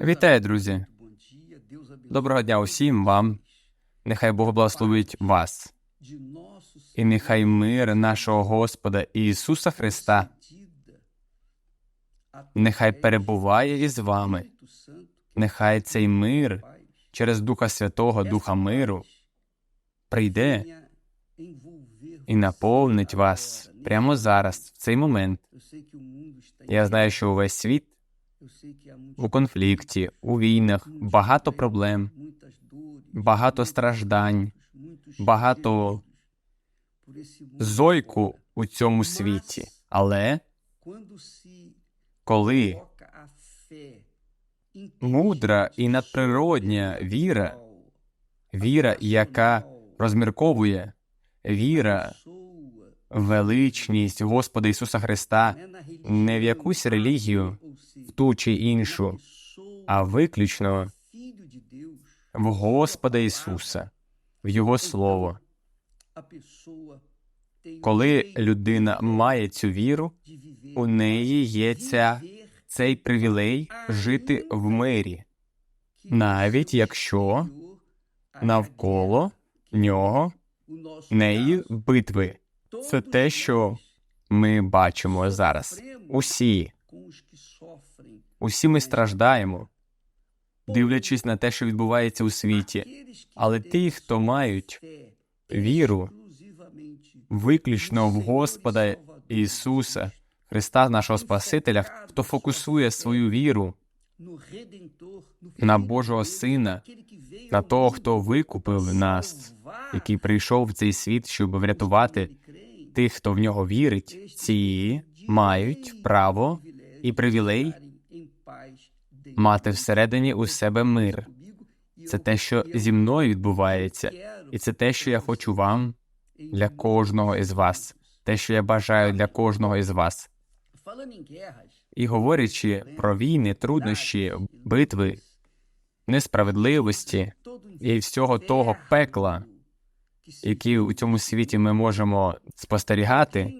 Вітаю, друзі. Доброго дня усім вам. Нехай Бог благословить вас. І нехай мир нашого Господа Ісуса Христа нехай перебуває із вами. Нехай цей мир через Духа Святого, Духа миру, прийде і наповнить вас прямо зараз, в цей момент. Я знаю, що увесь світ у конфлікті, у війнах, багато проблем, багато страждань, багато зойку у цьому світі. Але коли мудра і надприродня віра, віра, яка розмірковує, віра, величність Господа Ісуса Христа не в якусь релігію, в ту чи іншу, а виключно в Господа Ісуса, в Його Слово. Коли людина має цю віру, у неї є ця, цей привілей жити в мирі, навіть якщо навколо нього неї битви. Це те, що ми бачимо зараз. Усі, усі ми страждаємо, дивлячись на те, що відбувається у світі. Але ті, хто мають віру виключно в Господа Ісуса, Христа, нашого Спасителя, хто фокусує свою віру на Божого Сина, на того, хто викупив нас, який прийшов в цей світ, щоб врятувати тих, хто в нього вірить, ці мають право і привілей мати всередині у себе мир. Це те, що зі мною відбувається, і це те, що я хочу вам для кожного із вас, те, що я бажаю для кожного із вас. І говорячи про війни, труднощі, битви, несправедливості і всього того пекла, які у цьому світі ми можемо спостерігати,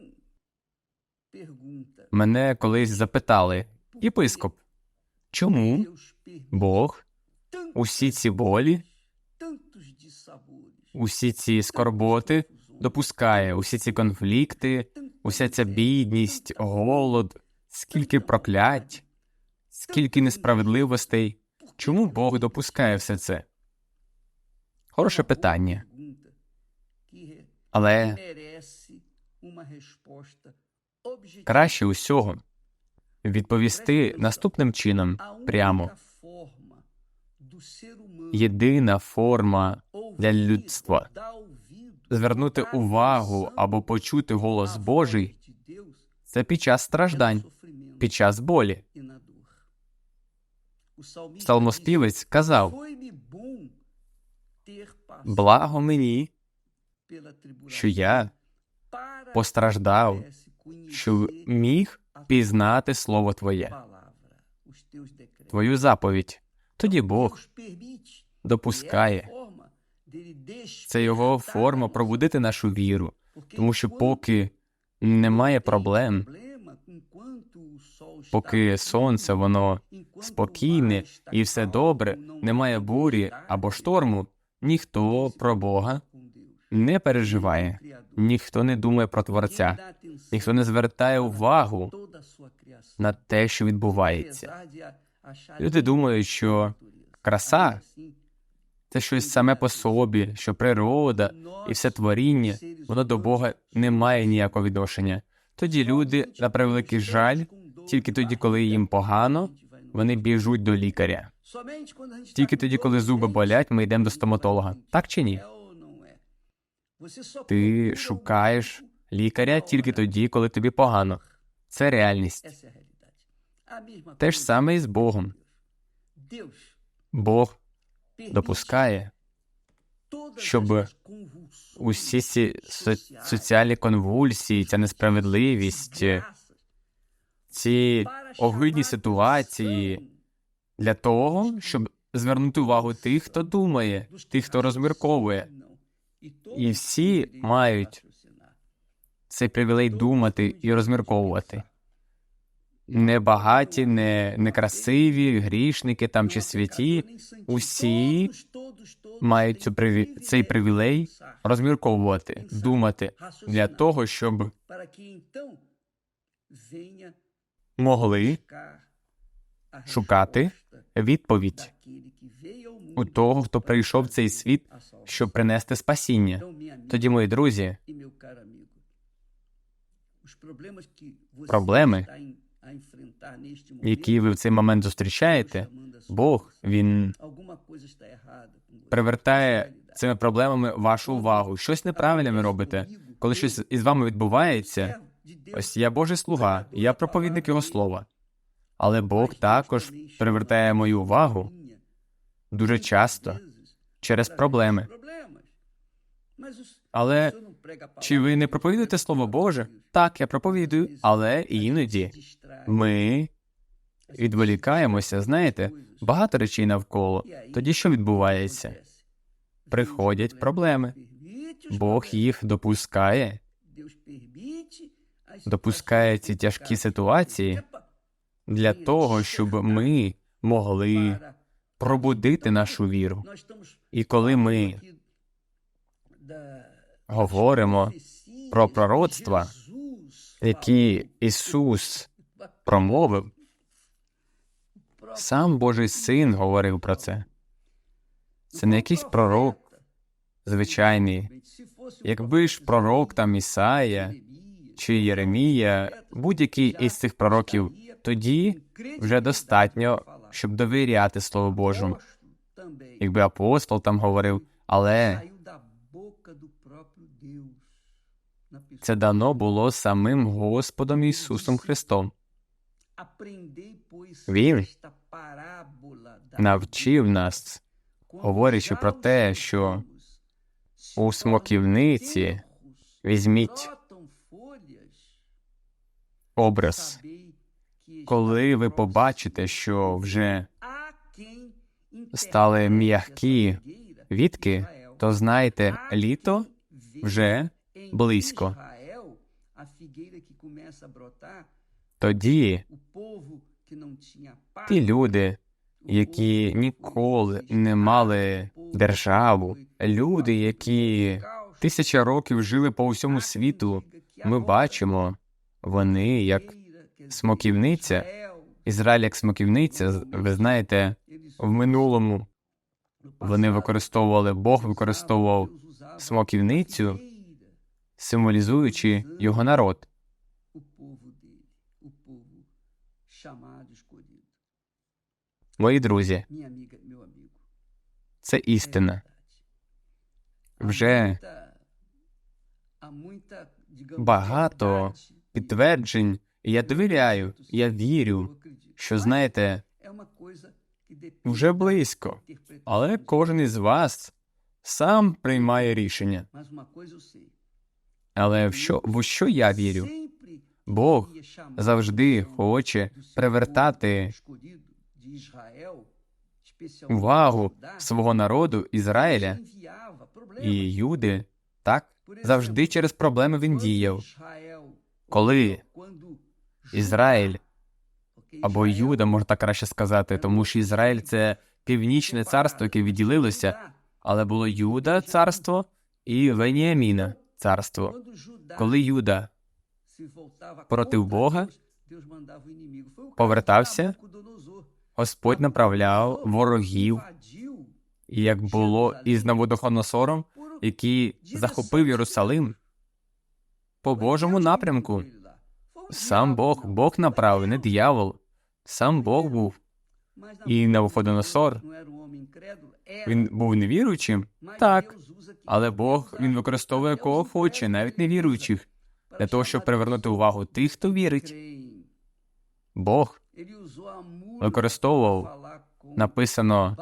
мене колись запитали, єпископ, чому? Бог? Усі ці болі, усі ці скорботи? Допускає, усі ці конфлікти, уся ця бідність, голод, скільки проклять, скільки несправедливостей. Чому Бог допускає все це? Хороше питання. Але краще усього відповісти наступним чином прямо. Єдина форма для людства звернути увагу або почути голос Божий це під час страждань, під час болі. Псалмоспівець казав: Благо мені, що я постраждав, що міг пізнати слово Твоє, Твою заповідь. Тоді Бог допускає. Це його форма пробудити нашу віру, тому що поки немає проблем, поки сонце воно спокійне і все добре, немає бурі або шторму, ніхто про Бога не переживає, ніхто не думає про Творця, ніхто не звертає увагу на те, що відбувається. Люди думають, що краса це щось саме по собі, що природа і все творіння, воно до Бога не має ніякого відношення. Тоді люди, на превеликий жаль, тільки тоді, коли їм погано, вони біжуть до лікаря. Тільки тоді, коли зуби болять, ми йдемо до стоматолога. Так чи ні? Ти шукаєш лікаря тільки тоді, коли тобі погано. Це реальність. Те ж саме і з Богом. Бог допускає, щоб усі ці со- соціальні конвульсії, ця несправедливість, ці огидні ситуації для того, щоб звернути увагу тих, хто думає, тих, хто розмірковує. І всі мають цей привілей думати і розмірковувати. не багаті, не, не красиві, грішники там чи святі, усі мають цю приві... цей привілей розмірковувати, думати для того, щоб могли шукати відповідь у того, хто прийшов в цей світ, щоб принести спасіння. Тоді, мої друзі, проблеми, які ви в цей момент зустрічаєте, Бог він привертає цими проблемами вашу увагу. Щось неправильне ви робите. Коли щось із вами відбувається, ось я Божий слуга, я проповідник його слова. Але Бог також привертає мою увагу дуже часто через проблеми. Але чи ви не проповідуєте Слово Боже? Так, я проповідую, але іноді ми відволікаємося, знаєте, багато речей навколо. Тоді що відбувається? Приходять проблеми. Бог їх допускає, допускає ці тяжкі ситуації для того, щоб ми могли пробудити нашу віру. І коли ми говоримо про пророцтва, які Ісус промовив, сам Божий Син говорив про це. Це не якийсь пророк звичайний. Якби ж пророк там Ісая чи Єремія, будь-який із цих пророків, тоді вже достатньо, щоб довіряти Слову Божому. Якби апостол там говорив, але це дано було самим Господом Ісусом Христом. Він Навчив нас, говорячи про те, що у смоківниці візьміть образ, коли ви побачите, що вже стали м'які відки, то знайте, літо вже близько. Тоді ті люди, які ніколи не мали державу, люди, які тисяча років жили по усьому світу, ми бачимо, вони як смоківниця, Ізраїль як смоківниця, ви знаєте, в минулому вони використовували, Бог використовував смоківницю, символізуючи його народ. Мої друзі, це істина. Вже багато підтверджень, я довіряю, я вірю, що знаєте, вже близько, але кожен із вас сам приймає рішення. Але в що, в що я вірю? Бог завжди хоче привертати увагу свого народу Ізраїля і Юди, так завжди через проблеми він діяв. Коли Ізраїль або Юда, можна краще сказати, тому що Ізраїль це північне царство, яке відділилося, але було Юда царство. і Веніаміна царство. Коли Юда проти Бога повертався, Господь направляв ворогів, як було із Наводохоносором, який захопив Єрусалим по Божому напрямку. Сам Бог, Бог направив, не диявол. Сам Бог був. І Навуходоносор, Він був невіруючим, так, але Бог він використовує кого хоче, навіть невіруючих, для того, щоб привернути увагу тих, хто вірить. Бог використовував написано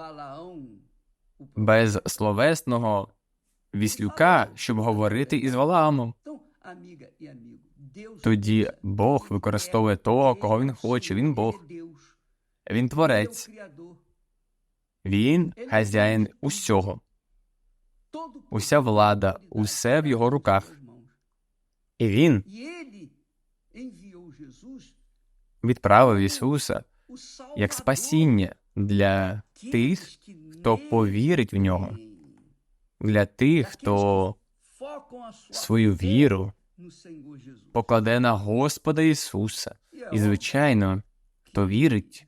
без словесного віслюка, щоб говорити із Валаамом. Тоді Бог використовує того, кого він хоче. Він Бог, він творець, він хазяїн усього, уся влада, усе в його руках. І він відправив Ісуса як спасіння для тих, хто повірить в нього, для тих, хто свою віру покладе на Господа Ісуса. І, звичайно, хто вірить,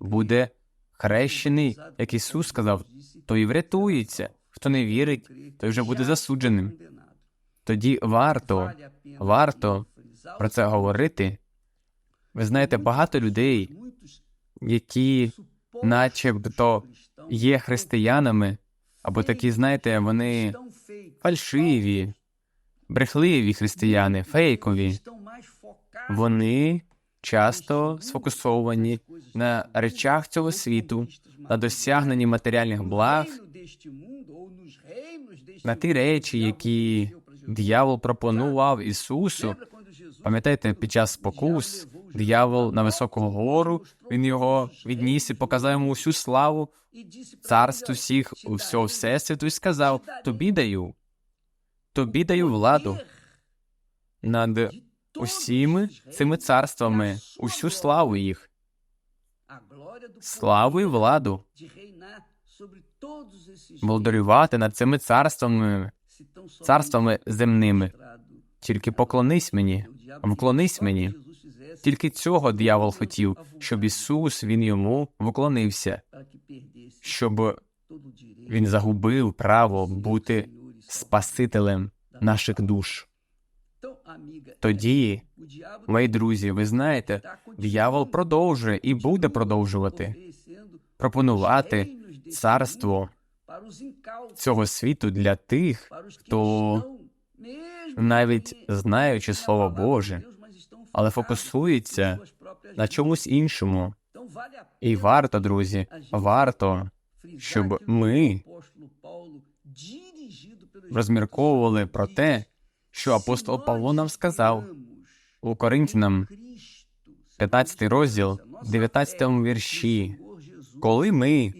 буде хрещений, як Ісус сказав, той врятується. Хто не вірить, той вже буде засудженим. Тоді варто, варто про це говорити. Ви знаєте, багато людей, які начебто є християнами, або такі, знаєте, вони фальшиві, брехливі християни, фейкові. Вони часто сфокусовані на речах цього світу, на досягненні матеріальних благ, на ті речі, які диявол пропонував Ісусу. Пам'ятаєте, під час спокус диявол на високу гору, він його відніс і показав йому усю славу, царств усіх, всього всесвіту, і сказав: Тобі даю, тобі даю владу над усіми цими царствами, усю славу їх, славу і владу, володарювати над цими царствами, царствами земними. Тільки поклонись мені, вклонись мені. Тільки цього диявол хотів, щоб Ісус він йому вклонився, щоб він загубив право бути спасителем наших душ. Тоді, мої друзі, ви знаєте, диявол продовжує і буде продовжувати пропонувати царство цього світу для тих, хто навіть знаючи Слово Боже, але фокусується на чомусь іншому. І варто, друзі, варто, щоб ми розмірковували про те, що апостол Павло нам сказав у Коринтянам, 15 розділ, 19 вірші, коли ми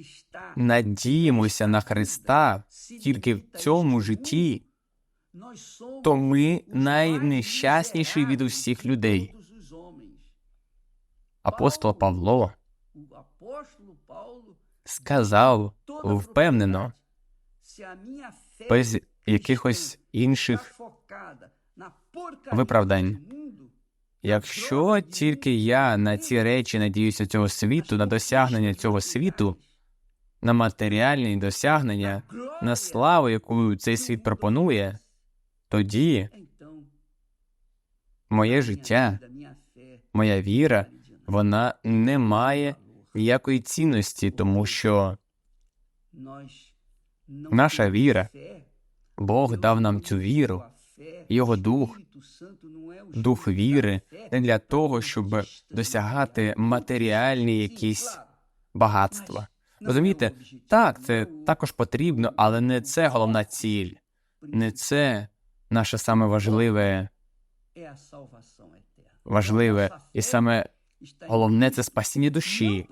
надіємося на Христа тільки в цьому житті, то ми найнещасніші від усіх людей. Апостол Павло сказав впевнено, якихось інших виправдань. Якщо тільки я на ці речі надіюся цього світу, на досягнення цього світу, на матеріальні досягнення, на славу, яку цей світ пропонує, тоді моє життя, моя віра, вона не має ніякої цінності, тому що наша віра, Бог дав нам цю віру, Його дух, дух віри, не для того, щоб досягати матеріальні якісь багатства. Розумієте, так, це також потрібно, але не це головна ціль, не це наше саме важливе, важливе і саме головне це спасіння душі.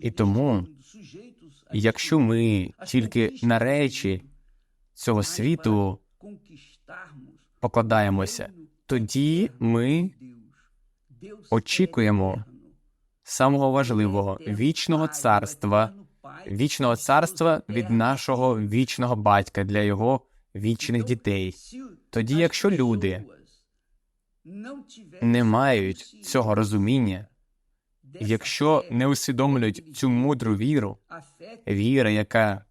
І тому, якщо ми тільки на речі цього світу покладаємося, тоді ми очікуємо самого важливого вічного царства, вічного царства від нашого вічного батька для його вічних дітей. Тоді, якщо люди не мають цього розуміння, якщо не усвідомлюють цю мудру віру, віра, яка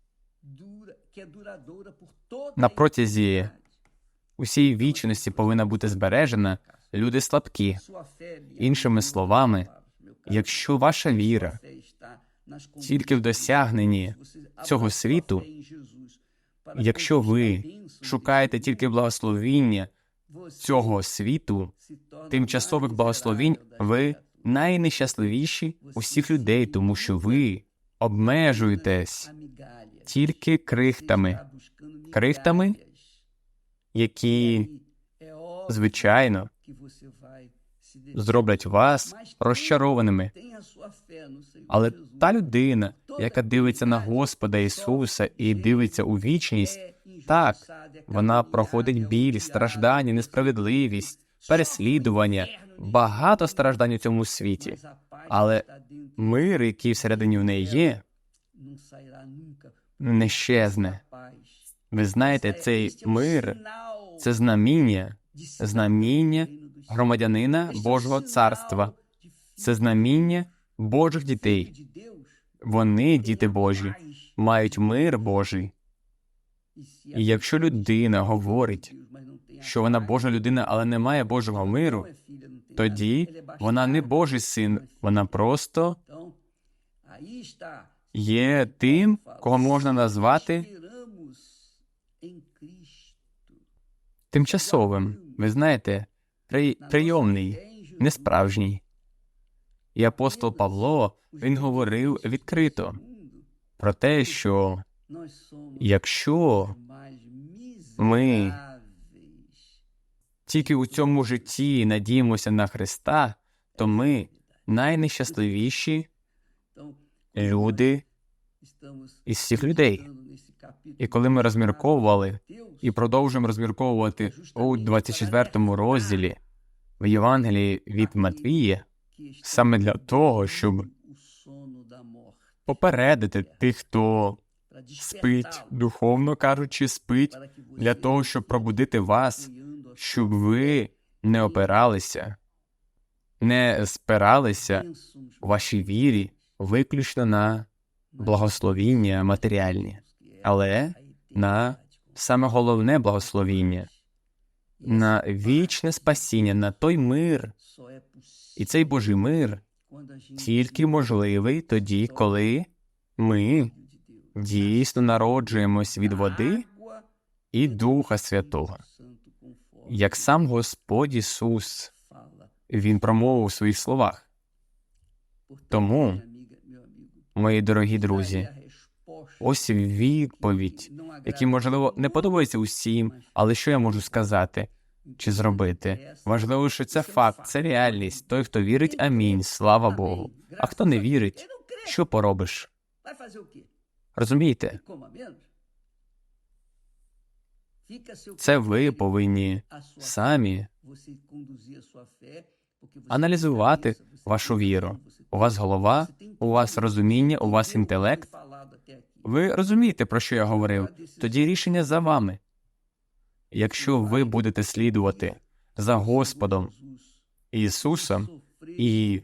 на протязі усієї вічності повинна бути збережена, люди слабкі. Іншими словами, якщо ваша віра тільки в досягненні цього світу, якщо ви шукаєте тільки благословіння цього світу, тимчасових благословінь, ви найнещасливіші усіх людей, тому що ви обмежуєтесь тільки крихтами, крихтами, які, звичайно, зроблять вас розчарованими. Але та людина, яка дивиться на Господа Ісуса і дивиться у вічність, так, вона проходить біль, страждання, несправедливість, переслідування, багато страждань у цьому світі. Але Мир, який всередині в неї є, не щезне. Ви знаєте, цей мир це знаміння, знаміння громадянина Божого царства, це знаміння Божих дітей. Вони, діти Божі, мають мир Божий. І якщо людина говорить, що вона Божа людина, але не має Божого миру, тоді вона не Божий син, вона просто є тим, кого можна назвати тимчасовим. Ви знаєте, при... прийомний, несправжній. І апостол Павло він говорив відкрито про те, що якщо ми тільки у цьому житті надіємося на Христа, то ми найнещасливіші люди із всіх людей. І коли ми розмірковували і продовжуємо розмірковувати у 24 розділі в Євангелії від Матвія, саме для того, щоб попередити тих, хто спить, духовно кажучи, спить, для того, щоб пробудити вас, щоб ви не опиралися, не спиралися у вашій вірі виключно на благословіння матеріальні, але на саме головне благословіння, на вічне спасіння, на той мир. І цей Божий мир тільки можливий тоді, коли ми дійсно народжуємось від води і Духа Святого. Як сам Господь Ісус, Він промовив у своїх словах. Тому, мої дорогі друзі, ось відповідь, які, можливо, не подобаються усім, але що я можу сказати чи зробити? Важливо, що це факт, це реальність. Той, хто вірить, амінь, слава Богу. А хто не вірить, що поробиш? Розумієте? Це ви повинні самі аналізувати вашу віру. У вас голова, у вас розуміння, у вас інтелект. Ви розумієте, про що я говорив? Тоді рішення за вами. Якщо ви будете слідувати за Господом Ісусом і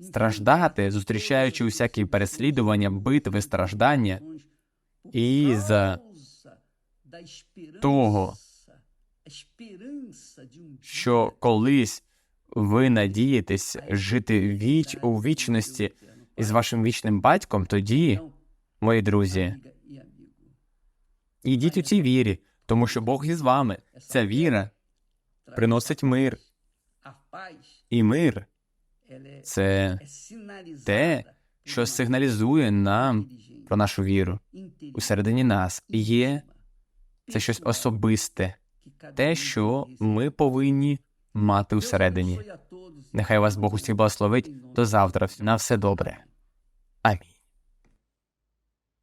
страждати, зустрічаючи усякі переслідування, битви, страждання, і за того, що колись ви надієтесь жити віч у вічності із вашим вічним батьком, тоді, мої друзі, ідіть у цій вірі, тому що Бог із вами. Ця віра приносить мир. І мир це те, що сигналізує нам про нашу віру. Усередині нас є це щось особисте, те, що ми повинні мати всередині. Нехай вас Бог усіх благословить. До завтра. На все добре. Амінь.